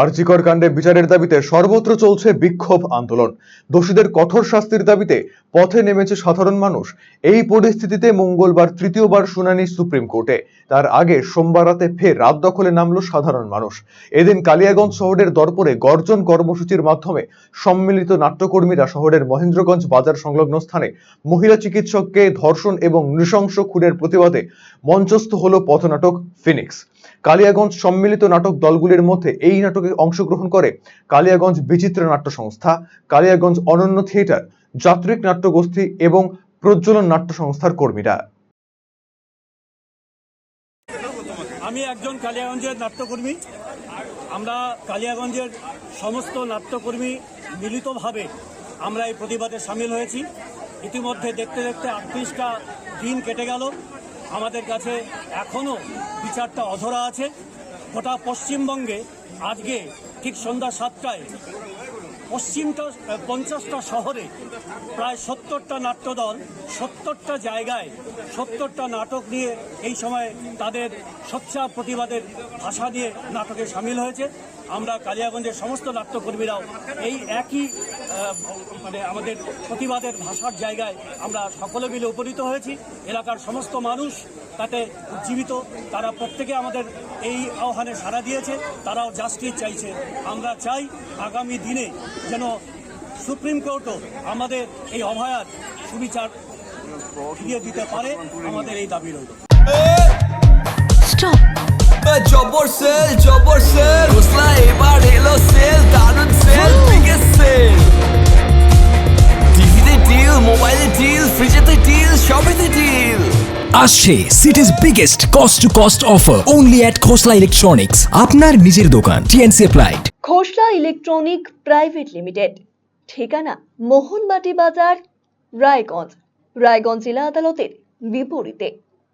আরজিকর কাণ্ডে বিচারের দাবিতে সর্বত্র চলছে বিক্ষোভ আন্দোলন। দোষীদের কঠোর শাস্তির দাবিতে পথে নেমেছে সাধারণ মানুষ। এই পরিস্থিতিতে মঙ্গলবার তৃতীয়বার শুনানি সুপ্রিম কোর্টে। তার আগে সোমবার রাতে ফের রাত দখলে নামলো সাধারণ মানুষ। এদিন কালিয়াগঞ্জ শহরের দরপরে গর্জন কর্মসূচির মাধ্যমে সম্মিলিত নাট্যকর্মীরা শহরের মহেন্দ্রগঞ্জ বাজার সংলগ্ন স্থানে মহিলা চিকিৎসককে ধর্ষণ এবং নৃশংস খুনের প্রতিবাদে মঞ্চস্থ হলো পথনাটক ফিনিক্স। কালিয়াগঞ্জ সম্মিলিত নাটক দলগুলির মধ্যে এই নাটকে অংশগ্রহণ করে কালিয়াগঞ্জ বিচিত্র নাট্য সংস্থা, কালিয়াগঞ্জ অনন্য থিয়েটার, যাত্রিক নাট্যগোষ্ঠী এবং প্রজ্বলন নাট্য সংস্থার কর্মীরা। আমি একজন কালিয়াগঞ্জের নাট্যকর্মী। আমরা কালিয়াগঞ্জের সমস্ত নাট্যকর্মী মিলিতভাবে আমরা এই প্রতিবাদে সামিল হয়েছি। ইতিমধ্যে দেখতে দেখতে আটত্রিশটা দিন কেটে গেল। আমাদের কাছে এখনও বিচারটা অধরা আছে। গোটা পশ্চিমবঙ্গে আজকে ঠিক সন্ধ্যা সাতটায় পশ্চিমটা পঞ্চাশটা শহরে প্রায় সত্তরটা নাট্যদল সত্তরটা জায়গায় সত্তরটা নাটক নিয়ে এই সময় তাদের সোচ্চা প্রতিবাদের ভাষা দিয়ে নাটকে সামিল হয়েছে। আমরা কালিয়াগঞ্জের সমস্ত নাট্যকর্মীরাও এই একই মানে আমাদের প্রতিবাদের ভাষার জায়গায় আমরা সকলে মিলে উপনীত হয়েছি। এলাকার সমস্ত মানুষ তাতে উজ্জীবিত, তারা প্রত্যেকে আমাদের এই আহ্বানে সাড়া দিয়েছে, তারাও জাস্টিস চাইছে। আমরা চাই আগামী দিনে যেন সুপ্রিম কোর্টও আমাদের এই অভয়ার সুবিচার ফিরিয়ে দিতে পারে আমাদের এই দাবি রইল। স্টপ জবর সেল জবর সেল। হোসলা এবার এলো সেল দারুণ সেল বিগেস্ট সেল। টিভিতে ডিল মোবাইলে ডিল ফ্রিজেতে ডিল সবেতে ডিল আসছে city's biggest cost to cost offer only at Khosla electronics আপনার নিজের দোকান T N C applied Khosla electronic private limited. ঠিকানা মোহনবাটি বাজার রায়গঞ্জ। রায়গঞ্জ জেলা আদালতের বিপরীতে।